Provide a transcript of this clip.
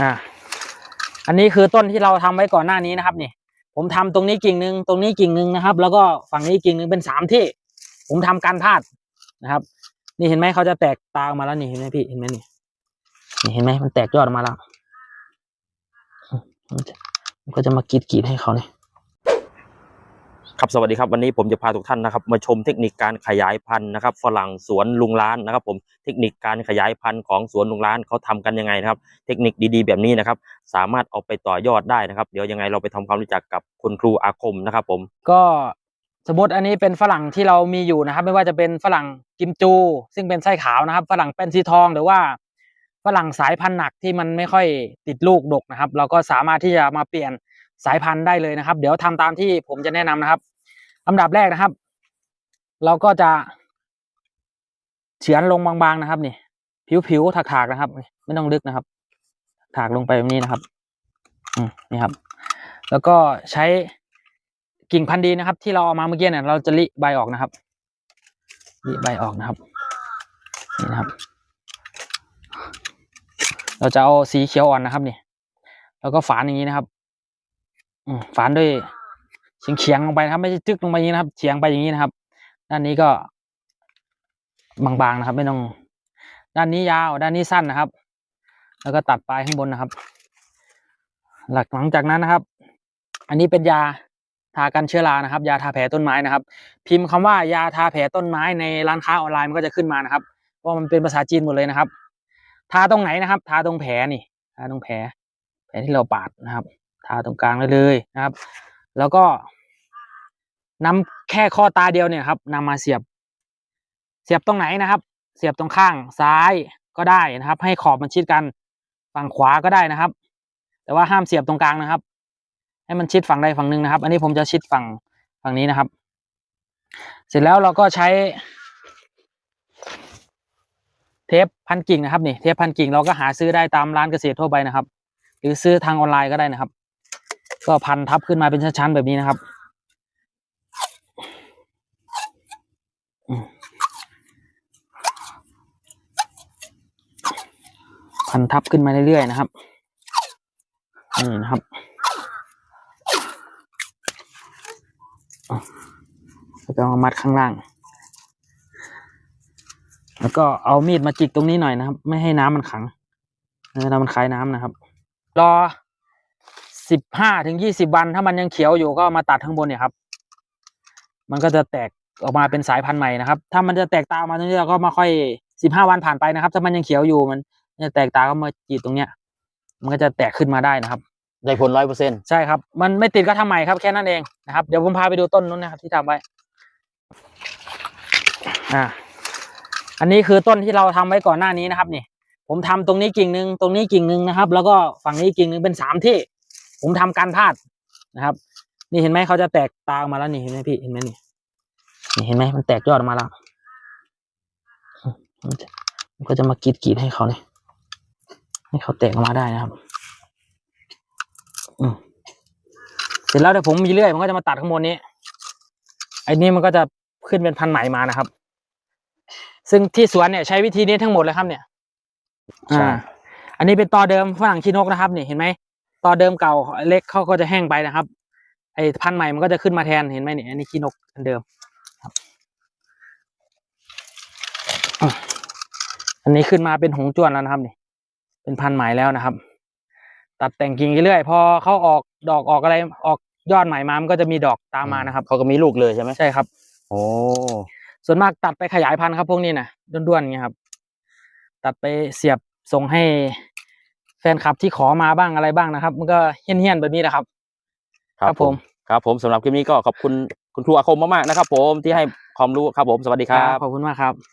อ่าอันนี้คือต้นที่เราทำไว้ก่อนหน้านี้นะครับนี่ ผมทำตรงนี้กิ่งหนึ่งตรงนี้กิ่งหนึ่งนะครับ แล้วก็ฝั่งนี้กิ่งหนึ่งเป็นสามที่ ผมทำการพาดนะครับ นี่เห็นไหมเขาจะแตกตาออกมาแล้วนี่เห็นไหมพี่เห็นไหมนี่นี่เห็นไหมมันแตกยอดออกมาแล้วมันก็จะมากรีดกรีดให้เขาเนี่ย ครับสวัสดีครับวันนี้ผมจะพาทุกท่านนะครับมาชมเทคนิคการขยายพันธุ์นะครับฝรั่งสวนลุงล้านนะครับ ผมเทคนิคการขยายพันธุ์ของสวนลุงล้านเขาทำกันยังไงนะครับ เทคนิคดีๆ แบบนี้นะครับ สามารถเอาไปต่อยอดได้นะครับ เดี๋ยวยังไงเราไปทำความรู้จักกับคุณครูอาคมนะครับ ผมก็สมมติอันนี้เป็นฝรั่งที่เรามีอยู่นะครับ ไม่ว่าจะเป็นฝรั่งกิมจู ซึ่งเป็นไส้ขาวนะครับ ฝรั่งเป็นสีทองหรือว่าฝรั่งสายพันธุ์หนักที่มันไม่ค่อยติดลูกดกนะครับ เราก็สามารถที่จะมาเปลี่ยนสายพันธุ์ได้เลยนะครับ เดี๋ยวทำตามที่ผมจะแนะนำนะครับ ลำดับแรกนะครับ เราก็จะเฉือนลงบางๆนะครับ นี่ ผิวๆถากๆนะครับ ไม่ต้องลึกนะครับ ถากลงไปแบบนี้นะครับ อืมนี่ครับ แล้วก็ใช้กิ่งพันธุ์ดีนะครับ ที่เราเอามาเมื่อกี้เนี่ยเราจะริใบออกนะครับริใบออกนะครับนี่นะครับ เราจะเอาสีเขียวอ่อนนะครับนี่แล้วก็ฝานอย่างนี้นะครับ อืมฝานด้วย เฉียงเฉียงลงไปนะครับ ไม่ใช่จึกลงไปอย่างนี้นะครับเฉียงไปอย่างนี้นะครับ ด้านนี้ก็ บางๆนะครับ ไม่ต้อง ด้านนี้ยาวด้านนี้สั้นนะครับ แล้วก็ตัดปลายข้างบนนะครับ หลังหลังจากนั้นนะครับ อันนี้เป็นยาทากันเชื้อรานะครับ ยาทาแผลต้นไม้นะครับ พิมพ์คำว่ายาทาแผลต้นไม้ในร้านค้าออนไลน์มันก็จะขึ้นมานะครับเพราะมันเป็นภาษาจีนหมดเลยนะครับ ทาตรงไหนนะครับ ทาตรงแผลนี่ทาตรงแผลแผลที่เราปาดนะครับ ทาตรงกลางเลยนะครับ แล้วก็นำแค่ข้อตาเดียวเนี่ยครับนำมาเสียบ เสียบตรงไหนนะครับ เสียบตรงข้างซ้ายก็ได้นะครับ ให้ขอบมันชิดกันฝั่งขวาก็ได้นะครับ แต่ว่าห้ามเสียบตรงกลางนะครับ ให้มันชิดฝั่งใดฝั่งหนึ่งนะครับ อันนี้ผมจะชิดฝั่งฝั่งนี้นะครับ เสร็จแล้วเราก็ใช้ เทปพันกิ่งนะครับนี่เทปพันกิ่งเราก็หาซื้อได้ตามร้านเกษตรทั่วไปนะครับ หรือซื้อทางออนไลน์ก็ได้นะครับ ก็พันทับขึ้นมาเป็นชั้นๆแบบนี้นะครับ พันทับขึ้นมาเรื่อยๆนะครับนี่นะครับอะแล้วก็เอามัดข้างล่าง แล้วก็เอามีดมาจิกตรงนี้หน่อยนะครับ ไม่ให้น้ำมันขังเวลามันคลายน้ำนะครับ รอ สิบห้าถึงยี่สิบวัน ถ้ามันยังเขียวอยู่ก็เอามาตัดข้างบนเนี่ยครับ มันก็จะแตกออกมาเป็นสายพันธุ์ใหม่นะครับ ถ้ามันจะแตกตาออกมาตรงนี้เราก็มาค่อยสิบห้าวันผ่านไปนะครับ ถ้ามันยังเขียวอยู่มันจะแตกตาก็มาจีดตรงเนี้ย มันก็จะแตกขึ้นมาได้นะครับ ได้ผลร้อยเปอร์เซ็นต์ใช่ครับ มันไม่ติดก็ทำใหม่ครับแค่นั้นเองนะครับ เดี๋ยวผมพาไปดูต้นนู้นนะครับ ที่ทำไว้ อ่า อันนี้คือต้นที่เราทำไว้ก่อนหน้านี้นะครับนี่ ผมทำตรงนี้กิ่งหนึ่งตรงนี้กิ่งหนึ่งนะครับ แล้วก็ฝั่งนี้กิ่งหนึ่งเป็นสามที่ ผมทำการพลาดนะครับ นี่เห็นไหมเขาจะแตกตาออกมาแล้วนี่เห็นไหมพี่เห็นไหมนี่นี่เห็นไหมมันแตกยอดออกมาแล้วมันจะมันก็จะมากรีดกรีดให้เขาเลยให้เขาแตกออกมาได้นะครับ อืมเสร็จแล้วเดี๋ยวผมมีเลื่อยมันก็จะมาตัดข้างบนนี้ไอ้นี่มันก็จะขึ้นเป็นพันธุ์ใหม่มานะครับ ซึ่งที่สวนเนี่ยใช้วิธีนี้ทั้งหมดเลยครับเนี่ย อ่า อันนี้เป็นตอเดิมฝรั่งขี้นกนะครับ นี่เห็นไหม ตอเดิมเก่าเล็กเขาก็จะแห้งไปนะครับ ไอ้พันธุ์ใหม่มันก็จะขึ้นมาแทนเห็นไหมเนี่ยอันนี้ขี้นกอันเดิมครับอะอันนี้ขึ้นมาเป็นหงจ้วนแล้วนะครับนี่เป็นพันธุ์ใหม่แล้วนะครับ ตัดแต่งกิ่งเรื่อยๆพอเขาออกดอกออกอะไรออกยอดใหม่มามันก็จะมีดอกตามมานะครับเขาก็มีลูกเลยใช่ไหมใช่ครับ โอ้ส่วนมากตัดไปขยายพันธุ์ครับพวกนี้นะด้วนๆอย่างเงี้ยครับ ตัดไปเสียบส่งให้ แฟนคลับที่ขอมาบ้างอะไรบ้างนะครับ มันก็เฮี้ยนๆแบบนี้แหละครับ ครับผม ครับผมสำหรับคลิปนี้ก็ขอบคุณคุณครูอาคมมากๆนะครับ ผมที่ให้ความรู้ครับผมสวัสดีครับ ขอบคุณมากครับ